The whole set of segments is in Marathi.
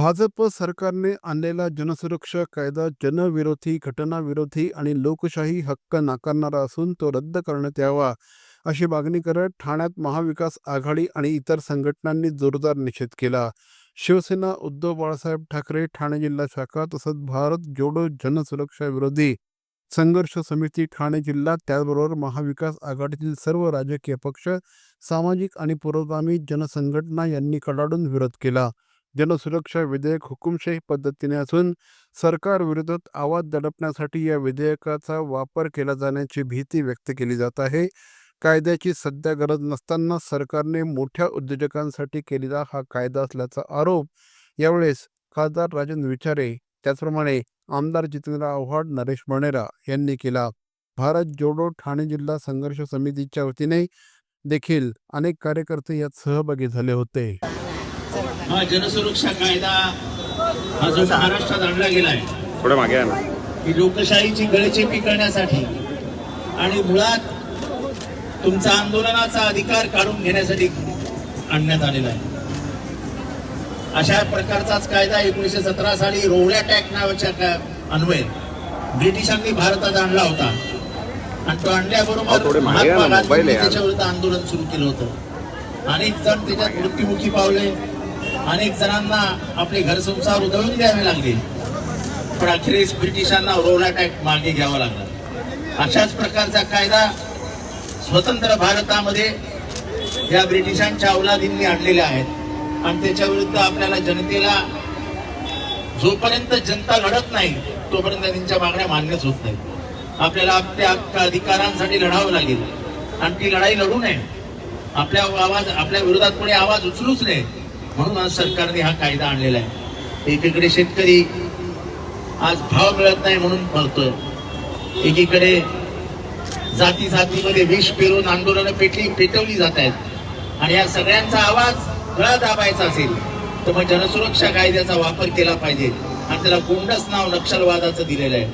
भाजप सरकारने आणलेला जनसुरक्षा कायदा जनविरोधी घटनाविरोधी आणि लोकशाही हक्क नाकारणारा असून तो रद्द करण्यात यावा अशी मागणी करत ठाण्यात महाविकास आघाडी आणि इतर संघटनांनी जोरदार निषेध केला. शिवसेना उद्धव बाळासाहेब ठाकरे ठाणे जिल्हा शाखा तसंच भारत जोडो जनसुरक्षा विरोधी संघर्ष समिती ठाणे जिल्हा त्याचबरोबर महाविकास आघाडीतील सर्व राजकीय पक्ष सामाजिक आणि पुरोगामी जनसंघटना यांनी कडाडून विरोध केला. जनसुरक्षा विधेयक हुकुमशाही पद्धतीने असून सरकार विरोधात आवाज दडपण्यासाठी या विधेयकाचा वापर केला जाण्याची भीती व्यक्त केली जात आहे. कायद्याची सध्या गरज नसताना सरकारने मोठ्या उद्योजकांसाठी केलेला हा कायदा असल्याचा आरोप यावेळेस खासदार राजन विचारे त्याचप्रमाणे आमदार जितेंद्र आव्हाड नरेश बणेरा यांनी केला. भारत जोडो ठाणे जिल्हा संघर्ष समितीच्या वतीने देखील अनेक कार्यकर्ते यात सहभागी झाले होते. हा जनसुरक्षा कायदा हा जो महाराष्ट्रात आणला गेलाय थोडं मागे आहे ना. ही लोकशाहीची गळचेपी करण्यासाठी आणि मुळात तुमचा आंदोलनाचा अधिकार काढून घेण्यासाठी आणण्यात आलेला आहे. अशा प्रकारचाच कायदा एकोणीशे सतरा साली रोवल्या टॅक नावाच्या अन्वये ब्रिटिशांनी भारतात आणला होता. आणि तो आणल्याबरोबर महात्मा विरुद्ध आंदोलन सुरू केलं होतं. अनेक जण त्याच्यात मृत्युमुखी पावले. अनेक जणांना आपले घर संसार उधळून द्यावे लागले. पण अखेरीस ब्रिटिशांना रोला अटॅक मागे घ्यावा लागला. अशाच प्रकारचा कायदा स्वतंत्र भारतामध्ये या ब्रिटिशांच्या अवलादींनी आणलेल्या आहेत. आणि त्याच्या विरुद्ध आपल्याला जनतेला जोपर्यंत जनता लढत नाही तोपर्यंत त्यांच्या मागण्या मान्यच होत नाही आपल्याला आपल्या अधिकारांसाठी लढावं लागेल. आणि ती लढाई लढू नये. आपल्या आवाज आपल्या विरोधात कोणी आवाज उचलूच नये. म्हणून आज सरकारने हा कायदा आणलेला आहे. एकीकडे शेतकरी आज भाव मिळत नाही म्हणून मरतोय. एकीकडे जाती जातीमध्ये विष पेरून आंदोलनं पेटली पेटवली जात आहेत. आणि या सगळ्यांचा आवाज गळा दाबायचा असेल तर मग जनसुरक्षा कायद्याचा वापर केला पाहिजे. आणि त्याला गोंडस नाव नक्षलवादाचं दिलेलं आहे.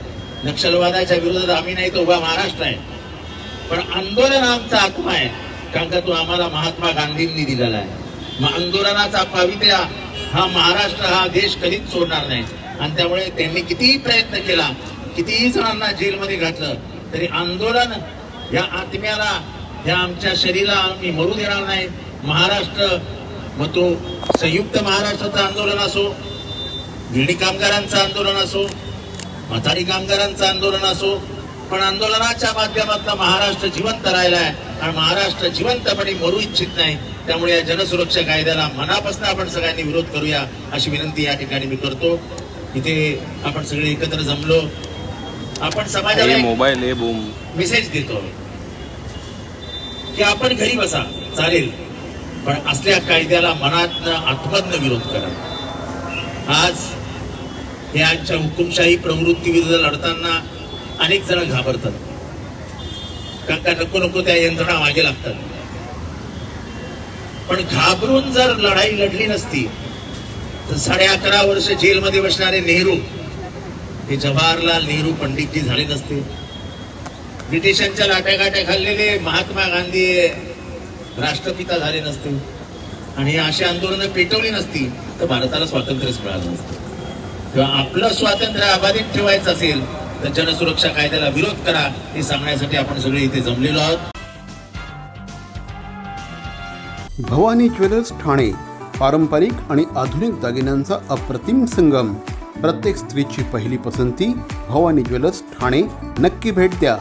नक्षलवादाच्या विरोधात आम्ही नाही तो उभा महाराष्ट्र आहे. पण आंदोलन आमचा आत्मा आहे. कारण का तो आम्हाला महात्मा गांधींनी दिलेला आहे. मग आंदोलनाचा पावित्र्य हा महाराष्ट्र हा देश कधीच सोडणार नाही. आणि त्यामुळे त्यांनी कितीही प्रयत्न केला कितीही जणांना जेलमध्ये घातलं तरी आंदोलन या आत्म्याला या आमच्या शरीराला आम्ही मरू देणार नाही. महाराष्ट्र मग तो संयुक्त महाराष्ट्राचं आंदोलन असो गिरणी कामगारांचं आंदोलन असो म्हातारी कामगारांचं आंदोलन असो पण आंदोलनाच्या माध्यमातून महाराष्ट्र जिवंत राहिला आहे महाराष्ट्र जिवंतपणे मरू इच्छित नाही. त्यामुळे या जनसुरक्षा कायद्याला मनापासून आपण सगळ्यांनी विरोध करूया अशी विनंती या ठिकाणी मी करतो. इथे आपण सगळे एकत्र जमलो. आपण समाजाला मोबाईल बूम मेसेज देतो. की आपण घरी बसा चालेल. पण असल्या कायद्याला मनात आत्मधन विरोध करा. आज हे आजच्या हुकुमशाही प्रवृत्ती विरुद्ध लढताना अनेक जण घाबरतात. कारण का नको नको त्या यंत्रणा मागे लागतात. पण घाबरून जर लढाई लढली नसती तर साडे अकरा वर्ष जेलमध्ये बसणारे नेहरू हे जवाहरलाल नेहरू पंडितजी झाले नसते. ब्रिटिशांच्या लाट्यागाट्या खाल्लेले महात्मा गांधी राष्ट्रपिता झाले नसते. आणि अशी आंदोलनं पेटवली नसती तर भारताला स्वातंत्र्यच मिळालं नसतं. किंवा आपलं स्वातंत्र्य अबाधित ठेवायचं असेल तर जनसुरक्षा कायद्याला विरोध करा हे सांगण्यासाठी आपण सगळे इथे जमलेलो आहोत. भवानी ज्वेलर्स ठाणे पारंपरिक आणि आधुनिक दागिन्यांचा अप्रतिम संगम. प्रत्येक स्त्रीची पहिली पसंती भवानी ज्वेलर्स ठाणे. नक्की भेट द्या.